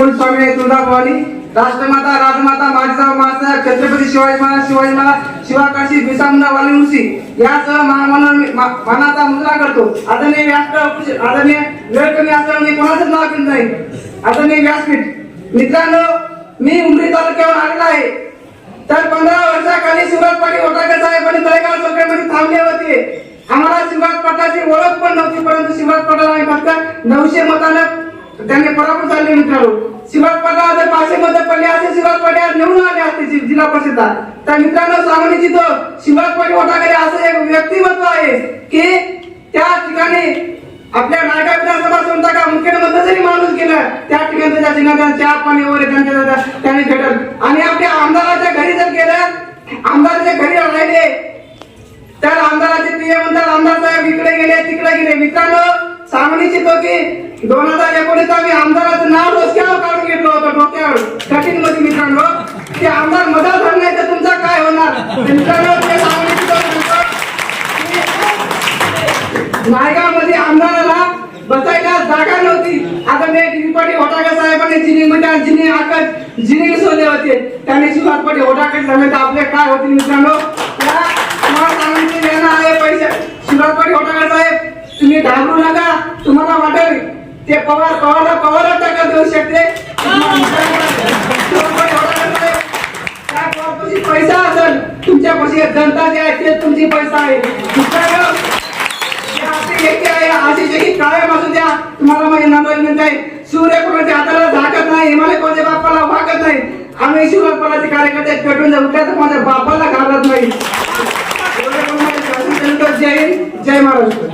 स्वामी तुळजाभवानी राष्ट्रमाता राजमाता माझा माता छत्रपती शिवाजी महाराज शिवाजी महाराज शिवाकाशी बिसामुंडा वाली यासह महामान मानाचा मुद्रा करतो. आदरणीय व्यासपीठ आदरणीय वेळ कमी असल्यामुळे मी कोणाचंच नाव घेत नाही. आदरणीय व्यासपीठ मित्रांनो मी उमरी तालुक्यावर आलेला आहे. तर पंधरा वर्षाखाली शिवराज पाटील ओटाके आणि तळेगाव चौकड्यामध्ये थांबले होते. आम्हाला शिवराज पाटलाची ओळख पण नव्हती परंतु शिवराज पाटील आम्ही फक्त नऊशे मतानं त्यांनी पराभूत झाले मित्रांनो. शिवाय पाटील जर पाचशे पडले असते शिवाय पाटील निवडून आले असते जिल्हा परिषदा. तर मित्रांनो सांगण्याची जिथं शिवाय पाटील ओटाकडे असं एक व्यक्तिमत्व आहे की त्या ठिकाणी आपल्या नायका विधानसभा स्वतः मुख्यमंत्री जरी माणूस गेलं त्या ठिकाणी त्याच्या जिल्ह्यात चहा पाणी वगैरे त्यांच्या त्याने भेटल आणि आपल्या आमदाराच्या घरी जर गेलं आमदाराच्या घरी राहिले तर आमदाराचे पीए म्हणतात आमदार साहेब इकडे गेले तिकडे गेले. मित्रांनो सांगू तो की दोन हजार एकोणीस आम्ही आमदाराचं नाव डोक्यावर काढून घेतलं होतं डोक्यावर. कठीणमध्ये मित्रांनो. ते आमदार मदत झालं नाही तर तुमचा काय होणार? तर मित्रांनो ते सांगू इच्छितो नायगावमध्ये आमदाराला बसायला जागा नव्हती. आता मी टिपवाडी होटाकर साहेबांनी जिनिंगमध्ये जिनिंग आकत जिनिंग सोले होते. त्याने शिवाज पाटील होटाके आपले काय होते मित्रांनो त्या तुम्हाला सांगायचे देणं आहे पैसे शिवाज पाटील होटाके साहेब तुम्ही घाबरू नका तुम्हाला वाटेल ते पवार पवारला पवार टाका देऊ शकते. पैसा असेल तुमच्यापाशी जनता जे आहे ते तुमची पैसा आहे. मित्रांनो, अशी जे की कायम असू द्या. तुम्हाला माझी नंबर विनंती आहे सूर्य कोणाच्या हाताला झाकत नाही हिमालय कोणत्या बापाला वागत नाही. आम्ही शिवराजपालाचे कार्यकर्ते पेटून जाऊ उठल्या तर माझ्या बापाला घालत नाही. जय हिंद जय महाराष्ट्र.